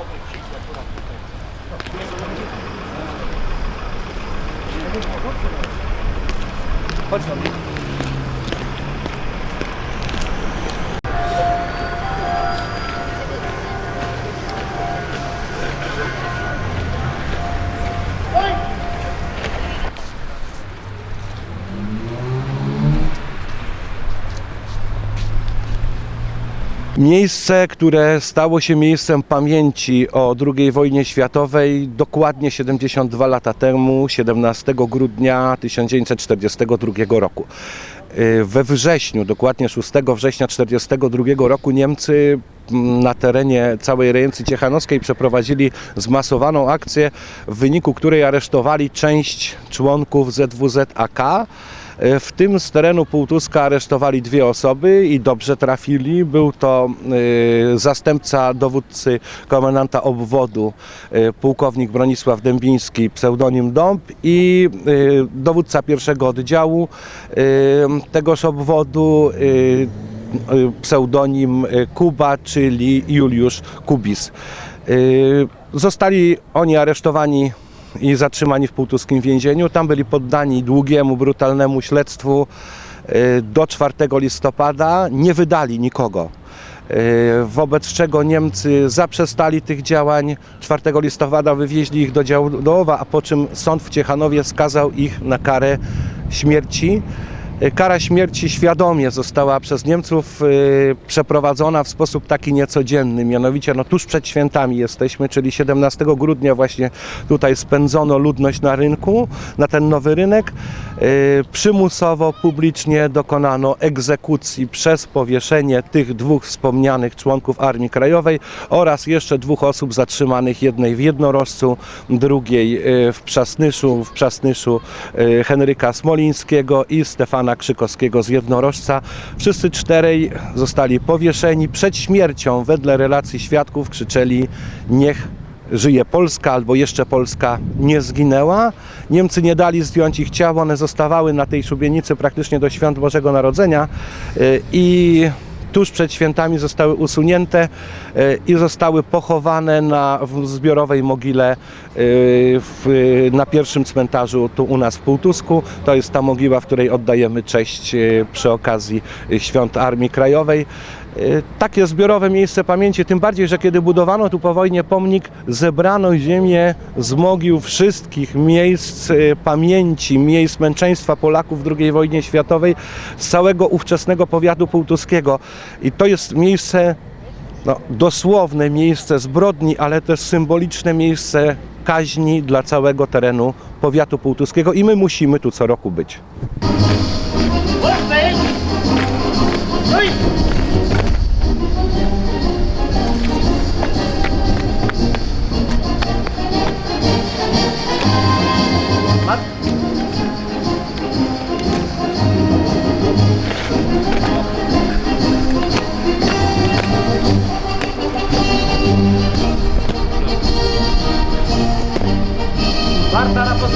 dobry przykład akurat tutaj. Chodź do mnie. Miejsce, które stało się miejscem pamięci o II wojnie światowej dokładnie 72 lata temu, 17 grudnia 1942 roku. Y, We wrześniu, dokładnie 6 września 1942 roku Niemcy mm, na terenie całej rejencji ciechanowskiej przeprowadzili zmasowaną akcję, w wyniku której aresztowali część członków ZWZ-AK. E, W tym z terenu Półtuska aresztowali dwie osoby i dobrze trafili. Był to e, zastępca dowódcy komendanta obwodu, e, pułkownik Bronisław Dębiński, pseudonim Dąb i e, dowódca pierwszego oddziału e, tegoż obwodu, e, e, pseudonim e, Kuba, czyli Juliusz Kubis. E, Zostali oni aresztowani i zatrzymani w półtuskim więzieniu. Tam byli poddani długiemu, brutalnemu śledztwu y, do 4 listopada. Nie wydali nikogo. Y, Wobec czego Niemcy zaprzestali tych działań. 4 listopada wywieźli ich do Działdowa, a po czym sąd w Ciechanowie skazał ich na karę śmierci. Y, Kara śmierci świadomie została przez Niemców y, przeprowadzona w sposób taki niecodzienny, mianowicie no, tuż przed świętami jesteśmy, czyli 17 grudnia właśnie tutaj spędzono ludność na rynku, na ten nowy rynek. Y, Przymusowo, publicznie dokonano egzekucji przez powieszenie tych dwóch wspomnianych członków Armii Krajowej oraz jeszcze dwóch osób zatrzymanych, jednej w Jednorożcu, drugiej w Przasnyszu, w Przasnyszu Henryka Smolińskiego i Stefana Krzykowskiego z Jednorożca. Wszyscy czterej zostali powieszeni przed śmiercią. Wedle relacji świadków krzyczeli niech żyje Polska albo jeszcze Polska nie zginęła. Niemcy nie dali zdjąć ich ciał, one zostawały na tej szubienicy praktycznie do świąt Bożego Narodzenia y, i tuż przed świętami zostały usunięte y, i zostały pochowane na zbiorowej mogile y, w, na pierwszym cmentarzu tu u nas w Półtusku. To jest ta mogiła, w której oddajemy cześć przy okazji świąt Armii Krajowej. Y, Takie zbiorowe miejsce pamięci, tym bardziej, że kiedy budowano tu po wojnie pomnik, zebrano ziemię z mogił wszystkich miejsc y, pamięci, miejsc męczeństwa Polaków w II wojnie światowej z całego ówczesnego powiatu półtuskiego. I to jest miejsce, no, dosłowne miejsce zbrodni, ale też symboliczne miejsce kaźni dla całego terenu powiatu półtuskiego i my musimy tu co roku być. Marta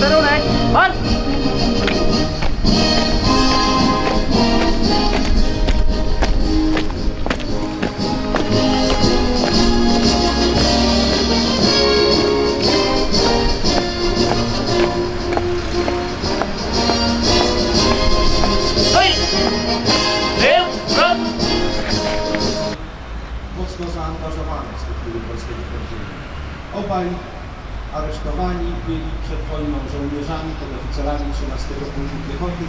带路来。Żołnierzami, podoficerami 13 Pułku Piechoty.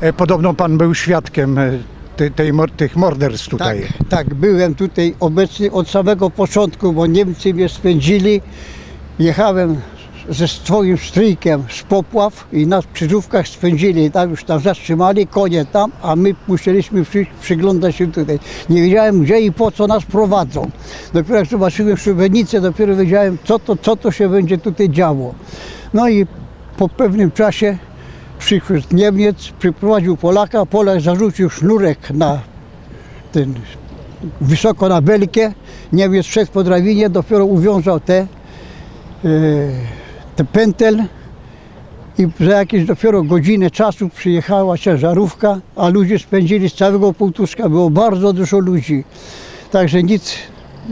E, Podobno pan był świadkiem e, tej, mor- tych morderstw tutaj. Tak, tak, byłem tutaj obecny od samego początku, bo Niemcy mnie spędzili. Jechałem ze swoim stryjkiem z Popław i nas w krzyżówkach spędzili, tak już tam zatrzymali, konie tam, a my musieliśmy przyjść, przyglądać się tutaj. Nie wiedziałem gdzie i po co nas prowadzą. Dopiero jak zobaczyłem szubienicę, dopiero wiedziałem co to, co to się będzie tutaj działo. No i po pewnym czasie przyszedł Niemiec, przyprowadził Polaka, Polak zarzucił sznurek na ten, wysoko na belkę, Niemiec szedł po drabinie, dopiero uwiązał te, e, te pętel i za jakieś dopiero godzinę czasu przyjechała ciężarówka, a ludzie spędzili z całego Półtuska, było bardzo dużo ludzi. Także nic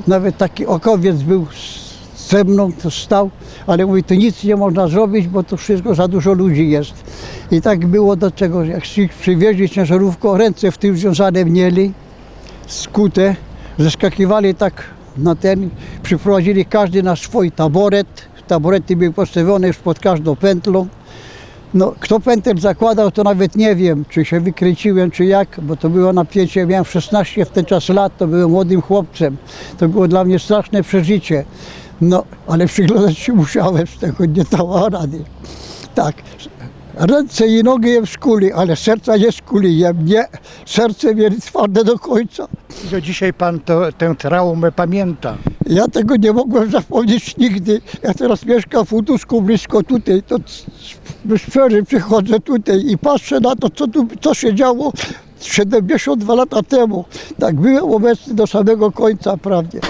Nawet taki okowiec był ze mną, to stał, ale mówi, to nic nie można zrobić, bo to wszystko za dużo ludzi jest. I tak było do czego, jak się przywieźli ciężarówką, ręce w tym związane mieli, skute, zeskakiwali tak na ten, przyprowadzili każdy na swój taboret, taborety były postawione już pod każdą pętlą. No, kto pętel zakładał, to nawet nie wiem, czy się wykręciłem, czy jak, bo to było napięcie. Miałem 16 w ten czas lat, to byłem młodym chłopcem. To było dla mnie straszne przeżycie. No, ale przyglądać się musiałem, z tego nie dała rady. Tak, ręce i nogi jem skuli, ale serca nie skuli jem, nie. Serce mieli twarde do końca. I do dzisiaj pan to, tę traumę pamięta. Ja tego nie mogłem zapomnieć nigdy. Ja teraz mieszkam w Udusku, blisko tutaj. To przerwy przychodzę tutaj i patrzę na to, co, tu, co się działo 72 lata temu. Tak byłem obecny do samego końca prawie.